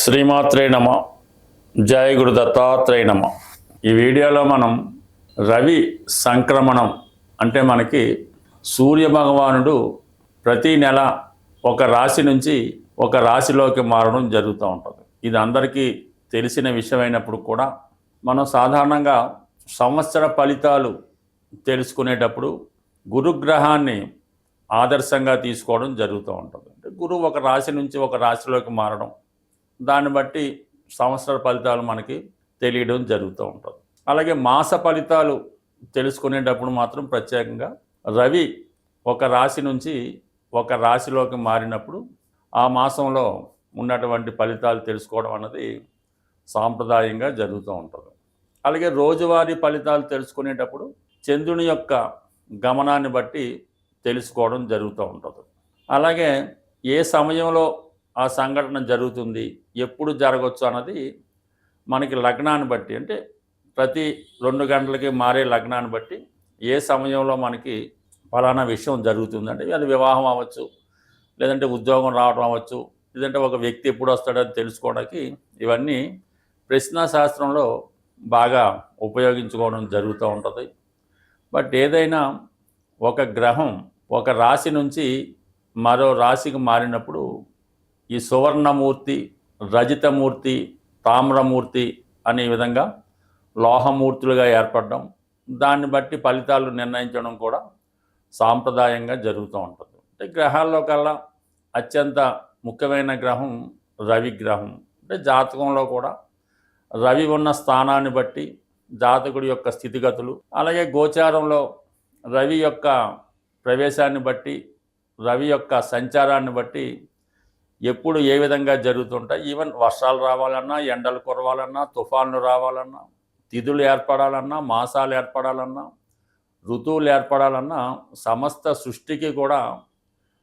శ్రీమాత్రే నమ జయ గురు దత్తాత్రేయ నమ. ఈ వీడియోలో మనం రవి సంక్రమణం అంటే మనకి సూర్య భగవానుడు ప్రతి నెల ఒక రాశి నుంచి ఒక రాశిలోకి మారడం జరుగుతూ ఉంటుంది. ఇది అందరికీ తెలిసిన విషయమైనప్పుడు కూడా మనం సాధారణంగా సంవత్సర ఫలితాలు తెలుసుకునేటప్పుడు గురుగ్రహాన్ని ఆదర్శంగా తీసుకోవడం జరుగుతూ ఉంటుంది. అంటే గురువు ఒక రాశి నుంచి ఒక రాశిలోకి మారడం దాన్ని బట్టి సంవత్సర ఫలితాలు మనకి తెలియడం జరుగుతూ ఉంటుంది. అలాగే మాస ఫలితాలు తెలుసుకునేటప్పుడు మాత్రం ప్రత్యేకంగా రవి ఒక రాశి నుంచి ఒక రాశిలోకి మారినప్పుడు ఆ మాసంలో ఉన్నటువంటి ఫలితాలు తెలుసుకోవడం అన్నది సాంప్రదాయంగా జరుగుతూ ఉంటుంది. అలాగే రోజువారీ ఫలితాలు తెలుసుకునేటప్పుడు చంద్రుని యొక్క గమనాన్ని బట్టి తెలుసుకోవడం జరుగుతూ ఉంటుంది. అలాగే ఏ సమయంలో ఆ సంఘటన జరుగుతుంది ఎప్పుడు జరగవచ్చు అన్నది మనకి లగ్నాన్ని బట్టి అంటే ప్రతి రెండు గంటలకి మారే లగ్నాన్ని బట్టి ఏ సమయంలో మనకి ఫలానా విషయం జరుగుతుందంటే అది వివాహం అవ్వచ్చు లేదంటే ఉద్యోగం రావడం అవ్వచ్చు లేదంటే ఒక వ్యక్తి ఎప్పుడు వస్తాడని తెలుసుకోవడానికి ఇవన్నీ ప్రశ్నాశాస్త్రంలో బాగా ఉపయోగించుకోవడం జరుగుతూ ఉంటుంది. బట్ ఏదైనా ఒక గ్రహం ఒక రాశి నుంచి మరో రాశికి మారినప్పుడు ఈ సువర్ణమూర్తి రజితమూర్తి తామ్రమూర్తి అనే విధంగా లోహమూర్తులుగా ఏర్పడడం దాన్ని బట్టి ఫలితాలు నిర్ణయించడం కూడా సాంప్రదాయంగా జరుగుతూ ఉంటుంది. అంటే గ్రహాల్లో కల్లా అత్యంత ముఖ్యమైన గ్రహం రవి గ్రహం. అంటే జాతకంలో కూడా రవి ఉన్న స్థానాన్ని బట్టి జాతకుడి యొక్క స్థితిగతులు అలాగే గోచారంలో రవి యొక్క ప్రవేశాన్ని బట్టి రవి యొక్క సంచారాన్ని బట్టి ఎప్పుడు ఏ విధంగా జరుగుతుంటాయి? ఈవెన్ వర్షాలు రావాలన్నా ఎండలు కురవాలన్నా తుఫాన్లు రావాలన్నా తిథులు ఏర్పడాలన్నా మాసాలు ఏర్పడాలన్నా ఋతువులు ఏర్పడాలన్నా సమస్త సృష్టికి కూడా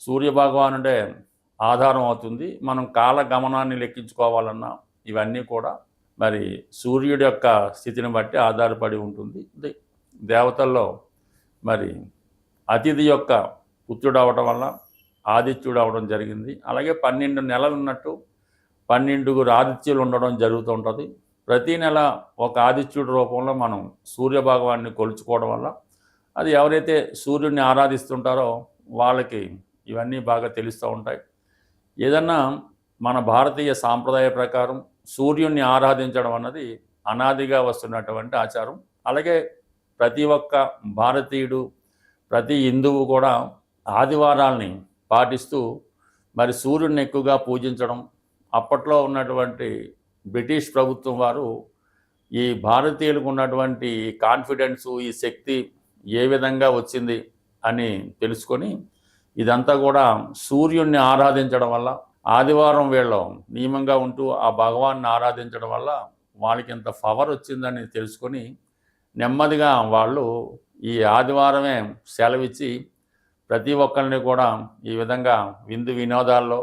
సూర్యభగవానుడే ఆధారం అవుతుంది. మనం కాల గమనాన్ని లెక్కించుకోవాలన్నా ఇవన్నీ కూడా మరి సూర్యుడి యొక్క స్థితిని బట్టి ఆధారపడి ఉంటుంది. దేవతల్లో మరి అతిథి యొక్క పుత్రుడు అవటం వల్ల ఆదిత్యుడు అవడం జరిగింది. అలాగే పన్నెండు నెలలు ఉన్నట్టు పన్నెండుగురు ఆదిత్యులు ఉండడం జరుగుతూ ఉంటుంది. ప్రతి నెల ఒక ఆదిత్యుడి రూపంలో మనం సూర్య భగవాన్ని కొలుచుకోవడం వల్ల అది ఎవరైతే సూర్యుడిని ఆరాధిస్తుంటారో వాళ్ళకి ఇవన్నీ బాగా తెలుస్తూ ఉంటాయి. ఏదన్నా మన భారతీయ సాంప్రదాయ ప్రకారం సూర్యుడిని ఆరాధించడం అన్నది అనాదిగా వస్తున్నటువంటి ఆచారం. అలాగే ప్రతి ఒక్క భారతీయుడు ప్రతి హిందువు కూడా ఆదివారాల్ని పాటిస్తూ మరి సూర్యుడిని ఎక్కువగా పూజించడం. అప్పట్లో ఉన్నటువంటి బ్రిటిష్ ప్రభుత్వం వారు ఈ భారతీయులకు ఉన్నటువంటి కాన్ఫిడెన్సు ఈ శక్తి ఏ విధంగా వచ్చింది అని తెలుసుకొని ఇదంతా కూడా సూర్యుడిని ఆరాధించడం వల్ల ఆదివారం వీళ్ళు నియమంగా ఉంటూ ఆ భగవాన్ని ఆరాధించడం వల్ల వాళ్ళకి ఇంత పవర్ వచ్చిందని తెలుసుకొని నెమ్మదిగా వాళ్ళు ఈ ఆదివారమే సెలవిచ్చి ప్రతి ఒక్కరిని కూడా ఈ విధంగా విందు వినోదాల్లో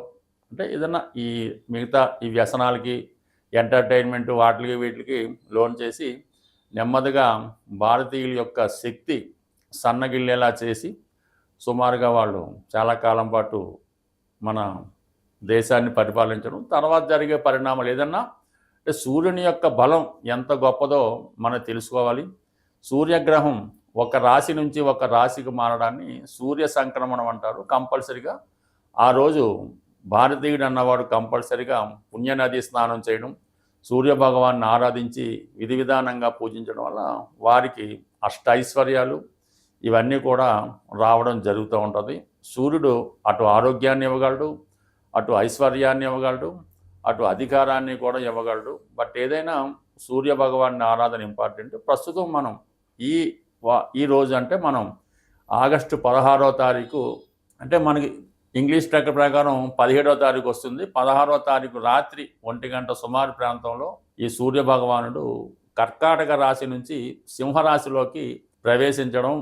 అంటే ఏదన్నా ఈ మిగతా ఈ వ్యసనాలకి ఎంటర్టైన్మెంట్ వాటికి వీటికి లోన్ చేసి నెమ్మదిగా భారతీయుల యొక్క శక్తి సన్నగిల్లేలా చేసి సుమారుగా వాళ్ళు చాలా కాలం పాటు మన దేశాన్ని పరిపాలించడం తర్వాత జరిగే పరిణామాలు ఏదన్నా అంటే సూర్యుని యొక్క బలం ఎంత గొప్పదో మనం తెలుసుకోవాలి. సూర్యగ్రహం ఒక రాశి నుంచి ఒక రాశికి మారడాన్ని సూర్య సంక్రమణం అంటారు కంపల్సరిగా. ఆ రోజు భారతీయుడు అన్నవాడు కంపల్సరిగా పుణ్యనది స్నానం చేయడం సూర్య భగవాన్ని ఆరాధించి విధి విధానంగా పూజించడం వల్ల వారికి అష్టైశ్వర్యాలు ఇవన్నీ కూడా రావడం జరుగుతూ ఉంటుంది. సూర్యుడు అటు ఆరోగ్యాన్ని ఇవ్వగలడు అటు ఐశ్వర్యాన్ని ఇవ్వగలడు అటు అధికారాన్ని కూడా ఇవ్వగలడు. బట్ ఏదైనా సూర్య భగవాన్ని ఆరాధన ఇంపార్టెంట్. ప్రస్తుతం మనం ఈ ఈరోజు ఈ రోజు అంటే మనం ఆగస్టు పదహారో తారీఖు అంటే మనకి ఇంగ్లీష్ ప్రక ప్రకారం పదిహేడో తారీఖు వస్తుంది. పదహారో తారీఖు రాత్రి ఒంటి గంట సుమారు ప్రాంతంలో ఈ సూర్య భగవానుడు కర్కాటక రాశి నుంచి సింహరాశిలోకి ప్రవేశించడం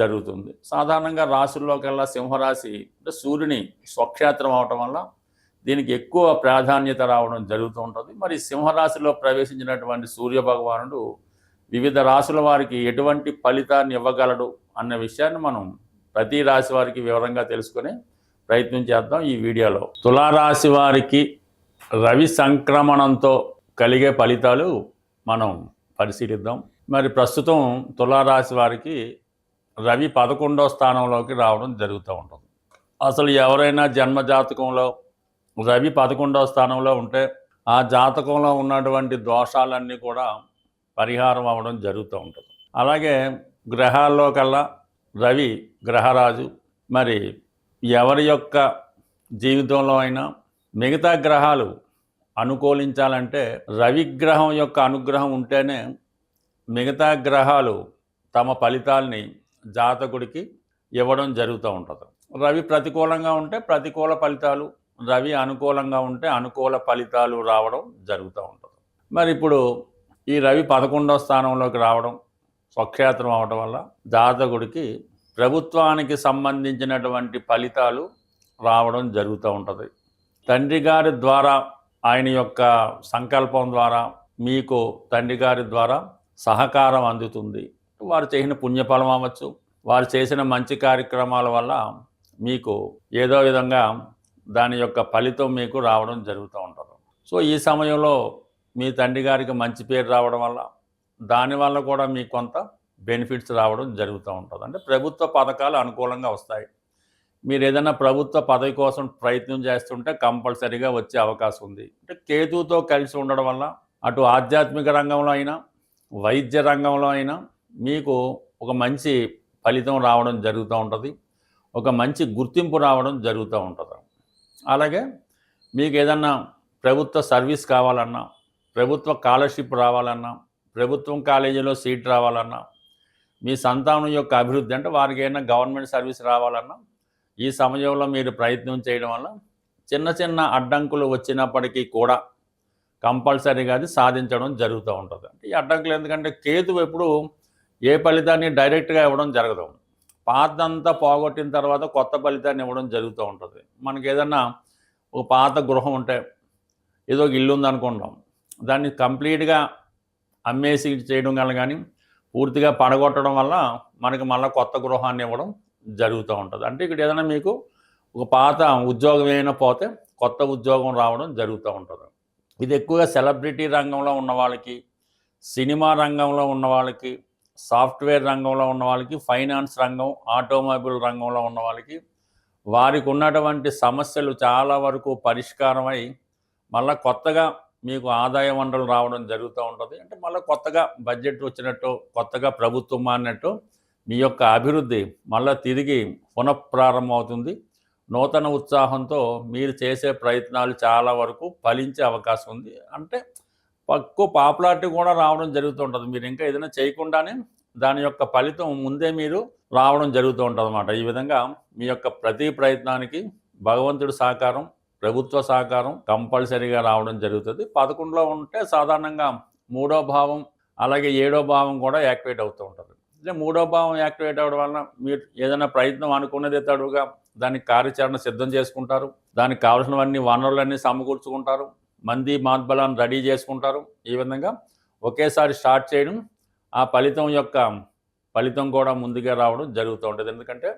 జరుగుతుంది. సాధారణంగా రాశుల్లోకెల్లా సింహరాశి అంటే సూర్యుని స్వక్షేత్రం అవటం వల్ల దీనికి ఎక్కువ ప్రాధాన్యత రావడం జరుగుతూ ఉంటుంది. మరి సింహరాశిలో ప్రవేశించినటువంటి సూర్య భగవానుడు వివిధ రాశుల వారికి ఎటువంటి ఫలితాన్ని ఇవ్వగలడు అన్న విషయాన్ని మనం ప్రతి రాశి వారికి వివరంగా తెలుసుకునే ప్రయత్నం చేద్దాం ఈ వీడియోలో. తులారాశి వారికి రవి సంక్రమణంతో కలిగే ఫలితాలు మనం పరిశీలిద్దాం. మరి ప్రస్తుతం తులారాశి వారికి రవి పదకొండో స్థానంలోకి రావడం జరుగుతూ ఉంటుంది. అసలు ఎవరైనా జన్మ జాతకంలో రవి పదకొండవ స్థానంలో ఉంటే ఆ జాతకంలో ఉన్నటువంటి దోషాలన్నీ కూడా పరిహారం అవ్వడం జరుగుతూ ఉంటుంది. అలాగే గ్రహాల్లో కల్లా రవి గ్రహరాజు మరి ఎవరి యొక్క జీవితంలో అయినా మిగతా గ్రహాలు అనుకూలించాలంటే రవి గ్రహం యొక్క అనుగ్రహం ఉంటేనే మిగతా గ్రహాలు తమ ఫలితాల్ని జాతకుడికి ఇవ్వడం జరుగుతూ ఉంటుంది. రవి ప్రతికూలంగా ఉంటే ప్రతికూల ఫలితాలు రవి అనుకూలంగా ఉంటే అనుకూల ఫలితాలు రావడం జరుగుతూ ఉంటుంది. మరి ఇప్పుడు ఈ రవి పదకొండవ స్థానంలోకి రావడం స్వక్షేత్రం అవడం వల్ల జాతకుడికి ప్రభుత్వానికి సంబంధించినటువంటి ఫలితాలు రావడం జరుగుతూ ఉంటుంది. తండ్రి గారి ద్వారా ఆయన యొక్క సంకల్పం ద్వారా మీకు తండ్రి గారి ద్వారా సహకారం అందుతుంది. వారు చేసిన పుణ్యఫలం అవ్వచ్చు వారు చేసిన మంచి కార్యక్రమాల వల్ల మీకు ఏదో విధంగా దాని యొక్క ఫలితం మీకు రావడం జరుగుతూ ఉంటుంది. సో ఈ సమయంలో మీ తండ్రి గారికి మంచి పేరు రావడం వల్ల దానివల్ల కూడా మీకు కొంత బెనిఫిట్స్ రావడం జరుగుతూ ఉంటుంది. అంటే ప్రభుత్వ పథకాలు అనుకూలంగా వస్తాయి. మీరు ఏదైనా ప్రభుత్వ పదవి కోసం ప్రయత్నం చేస్తుంటే కంపల్సరీగా వచ్చే అవకాశం ఉంది. అంటే కేతువుతో కలిసి ఉండడం వల్ల అటు ఆధ్యాత్మిక రంగంలో అయినా వైద్య రంగంలో అయినా మీకు ఒక మంచి ఫలితం రావడం జరుగుతూ ఉంటుంది. ఒక మంచి గుర్తింపు రావడం జరుగుతూ ఉంటుంది. అలాగే మీకు ఏదన్నా ప్రభుత్వ సర్వీస్ కావాలన్నా ప్రభుత్వ స్కాలర్షిప్ రావాలన్నా ప్రభుత్వం కాలేజీలో సీట్ రావాలన్నా మీ సంతానం యొక్క అభివృద్ధి అంటే వారికి ఏదైనా గవర్నమెంట్ సర్వీస్ రావాలన్నా ఈ సమయంలో మీరు ప్రయత్నం చేయడం వల్ల చిన్న చిన్న అడ్డంకులు వచ్చినప్పటికీ కూడా కంపల్సరీగా అది సాధించడం జరుగుతూ ఉంటుంది. అంటే ఈ అడ్డంకులు ఎందుకంటే కేతు ఎప్పుడు ఏ ఫలితాన్ని డైరెక్ట్గా ఇవ్వడం జరగదు. పాతంతా పోగొట్టిన తర్వాత కొత్త ఫలితాన్ని ఇవ్వడం జరుగుతూ ఉంటుంది. మనకి ఏదన్నా ఒక పాత గృహం ఉంటే ఏదో ఒక ఇల్లు ఉందనుకుంటాం. దాన్ని కంప్లీట్గా అమ్మేసి చేయడం వల్ల కానీ పూర్తిగా పడగొట్టడం వల్ల మనకి మళ్ళీ కొత్త గృహాన్ని ఇవ్వడం జరుగుతూ ఉంటుంది. అంటే ఇక్కడ ఏదైనా మీకు ఒక పాత ఉద్యోగం ఏమైనా పోతే కొత్త ఉద్యోగం రావడం జరుగుతూ ఉంటుంది. ఇది ఎక్కువగా సెలబ్రిటీ రంగంలో ఉన్న వాళ్ళకి సినిమా రంగంలో ఉన్న వాళ్ళకి సాఫ్ట్వేర్ రంగంలో ఉన్న వాళ్ళకి ఫైనాన్స్ రంగం ఆటోమొబైల్ రంగంలో ఉన్న వాళ్ళకి వారికి ఉన్నటువంటి సమస్యలు చాలా వరకు పరిష్కారమై మళ్ళీ కొత్తగా మీకు ఆదాయ వనరులు రావడం జరుగుతూ ఉంటుంది. అంటే మళ్ళీ కొత్తగా బడ్జెట్ వచ్చినట్టు కొత్తగా ప్రభుత్వం మారినట్టు మీ యొక్క అభివృద్ధి మళ్ళీ తిరిగి పునఃప్రారంభమవుతుంది. నూతన ఉత్సాహంతో మీరు చేసే ప్రయత్నాలు చాలా వరకు ఫలించే అవకాశం ఉంది. అంటే తక్కువ పాపులారిటీ కూడా రావడం జరుగుతుంటుంది మీరు ఇంకా ఏదైనా చేయకుండానే దాని యొక్క ఫలితం ముందే మీరు రావడం జరుగుతూ ఉంటుంది అన్నమాట ఈ విధంగా మీ యొక్క ప్రతి ప్రయత్నానికి భగవంతుడి సహకారం ప్రభుత్వ సహకారం కంపల్సరీగా రావడం జరుగుతుంది. పదకొండులో ఉంటే సాధారణంగా మూడో భావం అలాగే ఏడో భావం కూడా యాక్టివేట్ అవుతూ ఉంటుంది. అంటే మూడో భావం యాక్టివేట్ అవ్వడం వలన మీరు ఏదైనా ప్రయత్నం అనుకున్నది తడుగా దానికి కార్యాచరణ సిద్ధం చేసుకుంటారు. దానికి కావాల్సినవన్నీ వనరులన్నీ సమకూర్చుకుంటారు. మంది మాద్బలాన్ని రెడీ చేసుకుంటారు. ఈ విధంగా ఒకేసారి స్టార్ట్ చేయడం ఆ ఫలితం యొక్క ఫలితం కూడా ముందుగా రావడం జరుగుతూ ఉంటుంది. ఎందుకంటే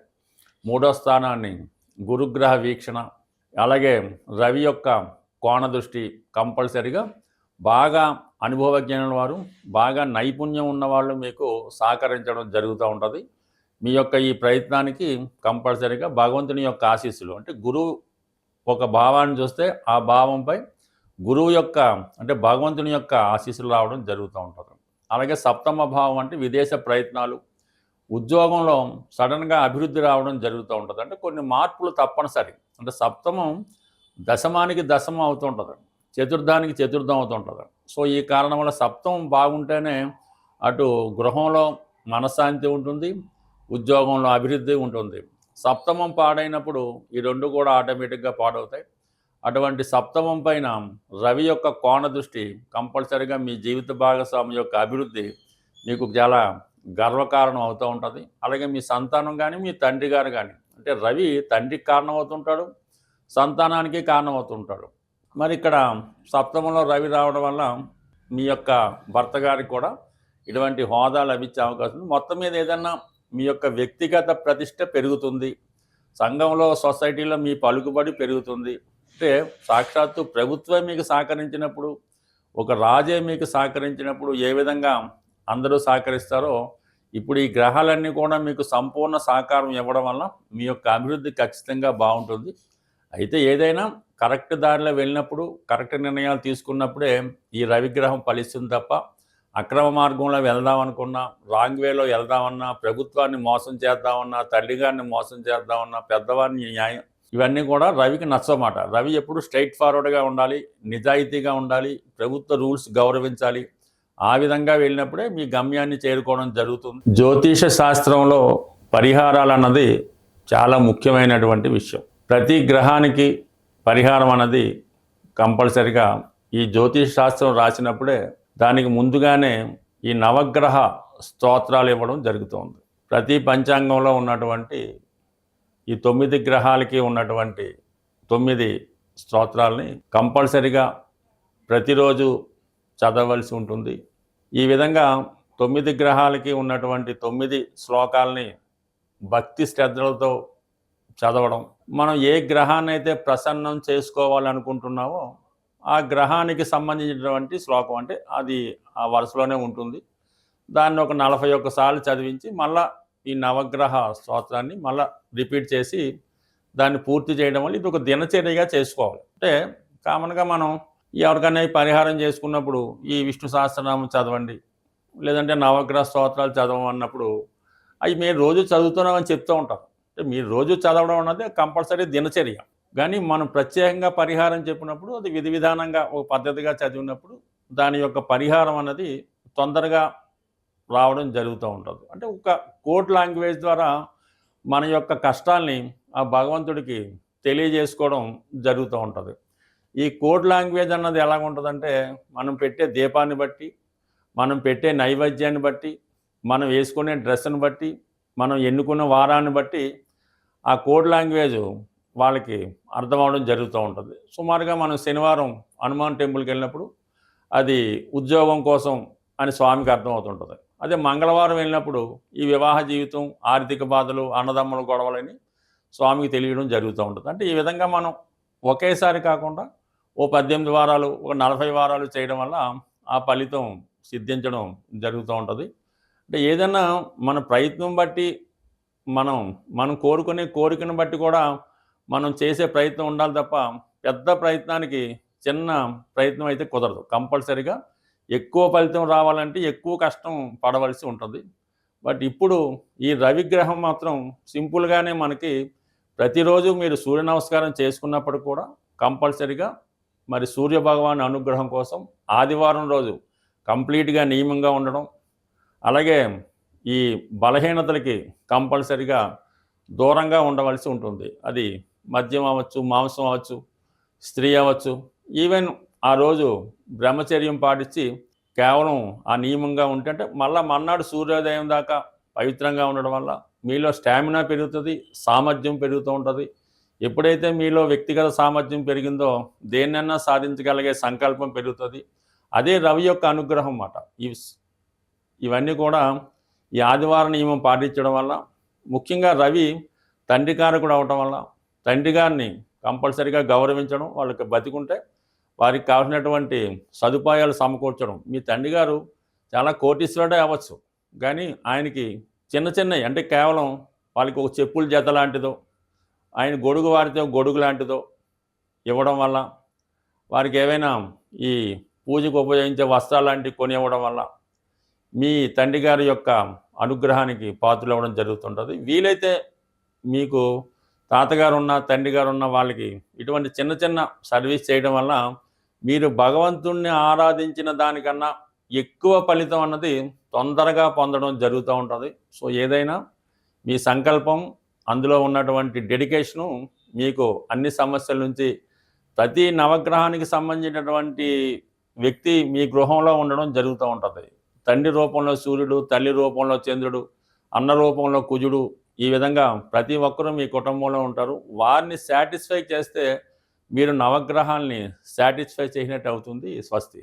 మూడో స్థానాన్ని గురుగ్రహ వీక్షణ అలాగే రవి యొక్క కోణ దృష్టి కంపల్సరిగా బాగా అనుభవజ్ఞుల వారు బాగా నైపుణ్యం ఉన్నవాళ్ళు మీకు సహకరించడం జరుగుతూ ఉంటుంది. మీ యొక్క ఈ ప్రయత్నానికి కంపల్సరీగా భగవంతుని యొక్క ఆశీస్సులు. అంటే గురువు ఒక భావాన్ని చూస్తే ఆ భావంపై గురువు యొక్క అంటే భగవంతుని యొక్క ఆశీస్సులు రావడం జరుగుతూ ఉంటుంది. అలాగే సప్తమ భావం అంటే విదేశ ప్రయత్నాలు ఉద్యోగంలో సడన్గా అభివృద్ధి రావడం జరుగుతూ ఉంటుంది. అంటే కొన్ని మార్పులు తప్పనిసరి. అంటే సప్తమం దశమానికి దశమం అవుతుంటుంది చతుర్థానికి చతుర్థం అవుతుంటుంది సో ఈ కారణం వల్ల సప్తమం బాగుంటేనే అటు గృహంలో మనశ్శాంతి ఉంటుంది ఉద్యోగంలో అభివృద్ధి ఉంటుంది. సప్తమం పాడైనప్పుడు ఈ రెండు కూడా ఆటోమేటిక్గా పాడవుతాయి. అటువంటి సప్తమం పైన రవి యొక్క కోణ దృష్టి కంపల్సరిగా మీ జీవిత భాగస్వామి యొక్క అభివృద్ధి మీకు చాలా గర్వకారణం అవుతూ ఉంటుంది. అలాగే మీ సంతానం కానీ మీ తండ్రి గారు కానీ అంటే రవి తండ్రికి కారణం అవుతుంటాడు సంతానానికి కారణం అవుతుంటాడు మరి ఇక్కడ సప్తమంలో రవి రావడం వల్ల మీ యొక్క భర్త గారికి కూడా ఇటువంటి హోదా లభించే అవకాశం ఉంది. మొత్తం మీద ఏదన్నా మీ యొక్క వ్యక్తిగత ప్రతిష్ట పెరుగుతుంది. సంఘంలో సొసైటీలో మీ పలుకుబడి పెరుగుతుంది. అంటే సాక్షాత్తు ప్రభుత్వం మీకు సహకరించినప్పుడు ఒక రాజే మీకు సహకరించినప్పుడు ఏ విధంగా అందరూ సహకరిస్తారో ఇప్పుడు ఈ గ్రహాలన్నీ కూడా మీకు సంపూర్ణ సహకారం ఇవ్వడం వల్ల మీ యొక్క అభివృద్ధి ఖచ్చితంగా బాగుంటుంది. అయితే ఏదైనా కరెక్ట్ దారిలో వెళ్ళినప్పుడు కరెక్ట్ నిర్ణయాలు తీసుకున్నప్పుడే ఈ రవిగ్రహం ఫలిస్తుంది తప్ప అక్రమ మార్గంలో వెళ్దామనుకున్నా రాంగ్ వేలో వెళ్దామన్నా ప్రభుత్వాన్ని మోసం చేద్దామన్నా తల్లిగారిని మోసం చేద్దామన్నా పెద్దవారిని న్యాయం ఇవన్నీ కూడా రవికి నచ్చమాట. రవి ఎప్పుడు స్ట్రైట్ ఫార్వర్డ్గా ఉండాలి నిజాయితీగా ఉండాలి ప్రభుత్వ రూల్స్ గౌరవించాలి. ఆ విధంగా వెళ్ళినప్పుడే మీ గమ్యాన్ని చేరుకోవడం జరుగుతుంది. జ్యోతిష శాస్త్రంలో పరిహారాలు అన్నది చాలా ముఖ్యమైనటువంటి విషయం. ప్రతి గ్రహానికి పరిహారం అన్నది కంపల్సరిగా ఈ జ్యోతిష శాస్త్రం రాసినప్పుడే దానికి ముందుగానే ఈ నవగ్రహ స్తోత్రాలు ఇవ్వడం జరుగుతుంది. ప్రతి పంచాంగంలో ఉన్నటువంటి ఈ తొమ్మిది గ్రహాలకి ఉన్నటువంటి తొమ్మిది స్తోత్రాలని కంపల్సరిగా ప్రతిరోజు చదవలసి ఉంటుంది. ఈ విధంగా తొమ్మిది గ్రహాలకి ఉన్నటువంటి తొమ్మిది శ్లోకాలని భక్తి శ్రద్ధలతో చదవడం. మనం ఏ గ్రహాన్ని అయితే ప్రసన్నం చేసుకోవాలనుకుంటున్నామో ఆ గ్రహానికి సంబంధించినటువంటి శ్లోకం అంటే అది ఆ వరుసలోనే ఉంటుంది. దాన్ని ఒక నలభై ఒక్కసార్లు చదివించి మళ్ళా ఈ నవగ్రహ స్తోత్రాన్ని మళ్ళా రిపీట్ చేసి దాన్ని పూర్తి చేయడం వల్ల ఇది ఒక దినచర్యగా చేసుకోవాలి. అంటే కామన్గా మనం ఎవరికైనా ఈ పరిహారం చేసుకున్నప్పుడు ఈ విష్ణు సహస్రనామం చదవండి. లేదంటే నవగ్రహ స్తోత్రాలు చదవమన్నప్పుడు అవి మీరు రోజు చదువుతున్నామని చెప్తూ ఉంటారు అంటే మీరు రోజు చదవడం అన్నది కంపల్సరీ దినచర్య. కానీ మనం ప్రత్యేకంగా పరిహారం చెప్పినప్పుడు అది విధి విధానంగా ఒక పద్ధతిగా చదివినప్పుడు దాని యొక్క పరిహారం అన్నది తొందరగా రావడం జరుగుతూ ఉంటుంది. అంటే ఒక కోడ్ లాంగ్వేజ్ ద్వారా మన యొక్క కష్టాల్ని ఆ భగవంతుడికి తెలియజేసుకోవడం జరుగుతూ ఉంటుంది. ఈ కోడ్ లాంగ్వేజ్ అన్నది ఎలా ఉంటుందంటే మనం పెట్టే దీపాన్ని బట్టి మనం పెట్టే నైవేద్యాన్ని బట్టి మనం వేసుకునే డ్రెస్ని బట్టి మనం ఎన్నుకున్న వారాన్ని బట్టి ఆ కోడ్ లాంగ్వేజ్ వాళ్ళకి అర్థం అవడం జరుగుతూ ఉంటుంది. సుమారుగా మనం శనివారం హనుమాన్ టెంపుల్కి వెళ్ళినప్పుడు అది ఉద్యోగం కోసం అని స్వామికి అర్థమవుతుంటుంది. అదే మంగళవారం వెళ్ళినప్పుడు ఈ వివాహ జీవితం ఆర్థిక బాధలు అన్నదమ్ముల గొడవలని స్వామికి తెలియడం జరుగుతూ ఉంటుంది. అంటే ఈ విధంగా మనం ఒకేసారి కాకుండా ఓ పద్దెనిమిది వారాలు ఒక నలభై వారాలు చేయడం వల్ల ఆ ఫలితం సిద్ధించడం జరుగుతూ ఉంటుంది. అంటే ఏదైనా మన ప్రయత్నం బట్టి మనం మనం కోరుకునే కోరికను బట్టి కూడా మనం చేసే ప్రయత్నం ఉండాలి తప్ప పెద్ద ప్రయత్నానికి చిన్న ప్రయత్నం అయితే కుదరదు. కంపల్సరిగా ఎక్కువ ఫలితం రావాలంటే ఎక్కువ కష్టం పడవలసి ఉంటుంది. బట్ ఇప్పుడు ఈ రవిగ్రహం మాత్రం సింపుల్గానే మనకి ప్రతిరోజు మీరు సూర్య నమస్కారం చేసుకున్నప్పుడు కూడా కంపల్సరిగా మరి సూర్య భగవాన్ అనుగ్రహం కోసం ఆదివారం రోజు కంప్లీట్గా నియమంగా ఉండడం అలాగే ఈ బలహీనతలకి కంపల్సరిగా దూరంగా ఉండవలసి ఉంటుంది. అది మద్యం అవ్వచ్చు మాంసం అవ్వచ్చు స్త్రీ అవ్వచ్చు. ఈవెన్ ఆ రోజు బ్రహ్మచర్యం పాటించి కేవలం ఆ నియమంగా ఉంటే మళ్ళీ మన్నాడు సూర్యోదయం దాకా పవిత్రంగా ఉండడం వల్ల మీలో స్టామినా పెరుగుతుంది సామర్థ్యం పెరుగుతూ ఉంటుంది. ఎప్పుడైతే మీలో వ్యక్తిగత సామర్థ్యం పెరిగిందో దేన్నైనా సాధించగలిగే సంకల్పం పెరుగుతుంది. అదే రవి యొక్క అనుగ్రహం అన్నమాట. ఇవన్నీ కూడా ఈ ఆదివార నియమం పాటించడం వల్ల ముఖ్యంగా రవి తండ్రి కారకుడు అవటం వల్ల తండ్రి గారిని కంపల్సరిగా గౌరవించడం వాళ్ళకి బతికుంటే వారికి కావాల్సినటువంటి సదుపాయాలు సమకూర్చడం. మీ తండ్రి గారు చాలా కోటీశ్వరుడే అవ్వచ్చు. కానీ ఆయనకి చిన్న చిన్నవి అంటే కేవలం వాళ్ళకి ఒక చెప్పుల జత లాంటిదో ఆయన గొడుగు వారితో గొడుగు లాంటిదో ఇవ్వడం వల్ల వారికి ఏవైనా ఈ పూజకు ఉపయోగించే వస్త్రాలు లాంటివి కొని ఇవ్వడం వల్ల మీ తండ్రి గారి యొక్క అనుగ్రహానికి పాత్రలు అవ్వడం జరుగుతుంటుంది. వీలైతే మీకు తాతగారు ఉన్న తండ్రి గారు ఉన్న వాళ్ళకి ఇటువంటి చిన్న చిన్న సర్వీస్ చేయడం వల్ల మీరు భగవంతుణ్ణి ఆరాధించిన దానికన్నా ఎక్కువ ఫలితం అన్నది తొందరగా పొందడం జరుగుతూ ఉంటుంది. సో ఏదైనా మీ సంకల్పం అందులో ఉన్నటువంటి డెడికేషను మీకు అన్ని సమస్యల నుంచి ప్రతి నవగ్రహానికి సంబంధించినటువంటి వ్యక్తి మీ గృహంలో ఉండడం జరుగుతూ ఉంటుంది. తండ్రి రూపంలో సూర్యుడు తల్లి రూపంలో చంద్రుడు అన్న రూపంలో కుజుడు ఈ విధంగా ప్రతి ఒక్కరూ మీ కుటుంబంలో ఉంటారు. వారిని సాటిస్ఫై చేస్తే మీరు నవగ్రహాల్ని సాటిస్ఫై చేసినట్టు అవుతుంది స్వస్తి.